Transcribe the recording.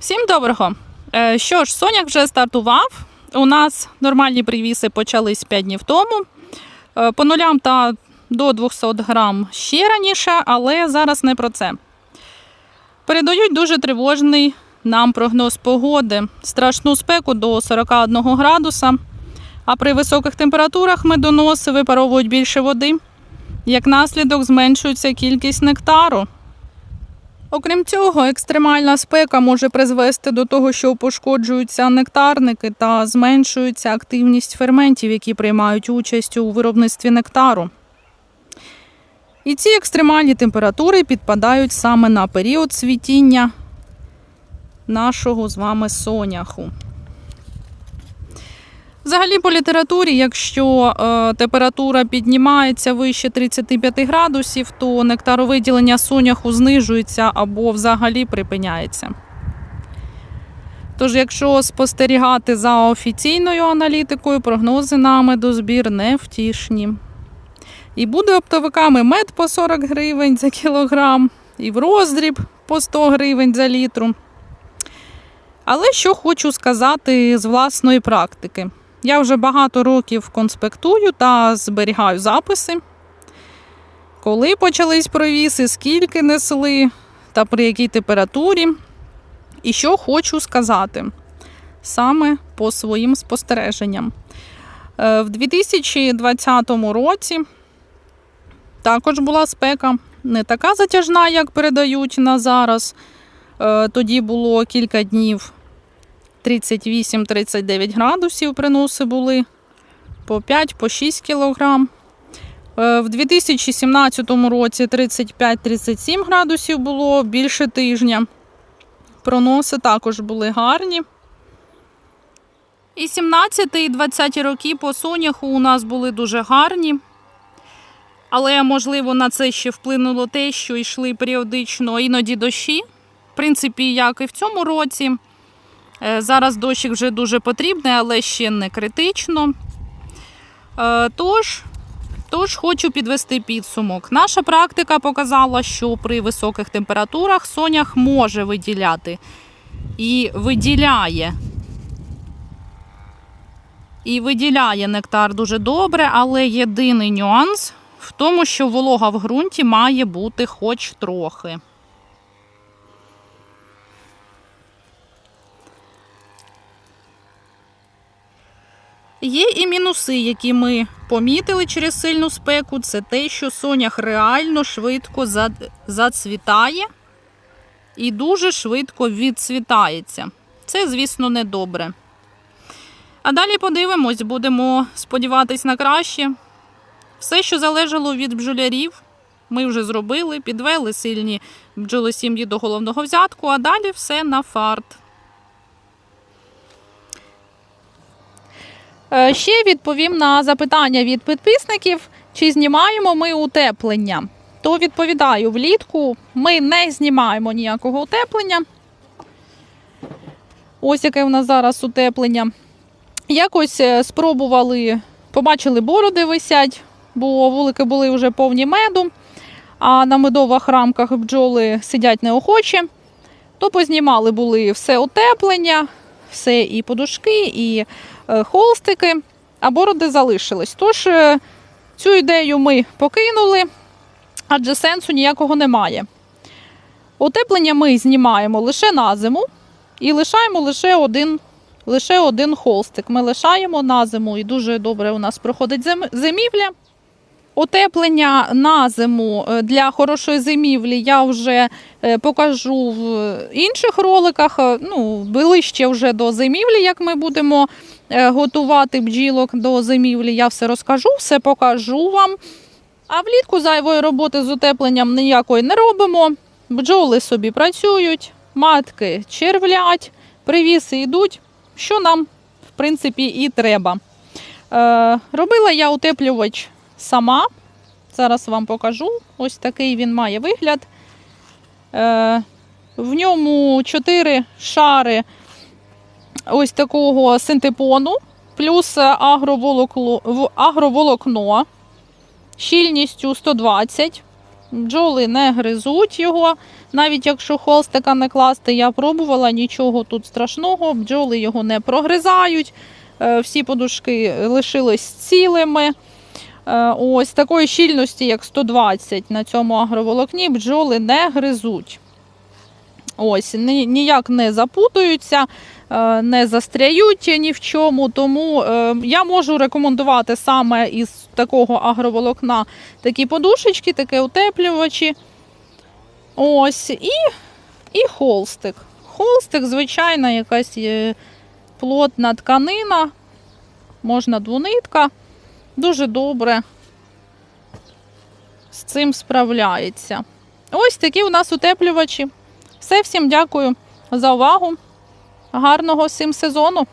Всім доброго! Е, Що ж, Соняк вже стартував. У нас нормальні привіси почались 5 днів тому. Е, По нулям та до 200 грам ще раніше, але зараз не про це. Передають дуже тривожний нам прогноз погоди. Страшну спеку до 41 градуса. А при високих температурах медоноси випаровують більше води. Як наслідок зменшується кількість нектару. Окрім цього, екстремальна спека може призвести до того, що пошкоджуються нектарники та зменшується активність ферментів, які приймають участь у виробництві нектару. І ці екстремальні температури підпадають саме на період світіння нашого з вами соняху. Взагалі, по літературі, якщо е, температура піднімається вище 35 градусів, то нектаровиділення соняху знижується або взагалі припиняється. Тож, якщо спостерігати за офіційною аналітикою, прогнози на медозбір невтішні. І буде оптовиками мед по 40 гривень за кілограм, і в роздріб по 100 гривень за літру. Але що хочу сказати з власної практики. Я вже багато років конспектую та зберігаю записи, коли почались провіси, скільки несли та при якій температурі. І що хочу сказати саме по своїм спостереженням. Е, В 2020 році також була спека, не така затяжна, як передають на зараз. Е, Тоді було кілька днів 38-39 градусів приноси були по 5 по 6 кілограм. Е, В 2017 році 35-37 градусів було більше тижня. Проноси також були гарні. І 17 і 20 роки по соняху у нас були дуже гарні. Але, можливо, на це ще вплинуло те, що йшли періодично іноді дощі. В принципі, як і в цьому році. Е, Зараз дощик вже дуже потрібний, але ще не критично. Е, Тож, тож хочу підвести підсумок. Наша практика показала, що при високих температурах сонях може виділяти і виділяє. І виділяє нектар дуже добре, але єдиний нюанс в тому, що волога в ґрунті має бути хоч трохи. Є і мінуси, які ми помітили через сильну спеку. Це те, що сонях реально швидко зацвітає і дуже швидко відцвітається. Це, звісно, не добре. А далі подивимось, будемо сподіватись на краще. Все, що залежало від бджолярів, ми вже зробили, підвели сильні бджолосім'ї до головного взятку, а далі все на фарт. Ще відповім на запитання від підписників, чи знімаємо ми утеплення. То відповідаю, влітку ми не знімаємо ніякого утеплення. Ось яке в нас зараз утеплення. Якось е, спробували, побачили, бороди висять, бо вулики були вже повні меду, а на медових рамках бджоли сидять неохоче. То познімали були все утеплення, все і подушки, і е, холстики, а бороди залишились. Тож е, цю ідею ми покинули, адже сенсу ніякого немає. Утеплення ми знімаємо лише на зиму і лишаємо лише один, лише один холстик. Ми лишаємо на зиму і дуже добре у нас проходить зимівля. Утеплення на зиму е, для хорошої зимівлі я вже е, покажу в інших роликах. Е, Ну, ближче вже до зимівлі, як ми будемо готувати бджілок до зимівлі. Я все розкажу, все покажу вам. А влітку зайвої роботи з утепленням ніякої не робимо. Бджоли собі працюють, матки червлять, привіси йдуть, що нам, в принципі, і треба. Робила я утеплювач сама. Зараз вам покажу. Ось такий він має вигляд. Е, в ньому 4 шари ось такого синтепону, плюс агроволокно щільністю 120. Бджоли не гризуть його, Навіть якщо холстика не класти, я пробувала, нічого тут страшного, бджоли його не прогризають. Е, Всі подушки лишились цілими. Е, Ось такої щільності, як 120 на цьому агроволокні, бджоли не гризуть. Ось, ні- ніяк не запутуються, е, не застряють ні в чому. Тому е, я можу рекомендувати саме із такого агроволокна такі подушечки, такі утеплювачі. Ось, і, і холстик. Холстик, звичайна, якась плотна тканина, можна двунитка. Дуже добре з цим справляється. Ось такі у нас утеплювачі. Все, всім дякую за увагу. Гарного всім сезону!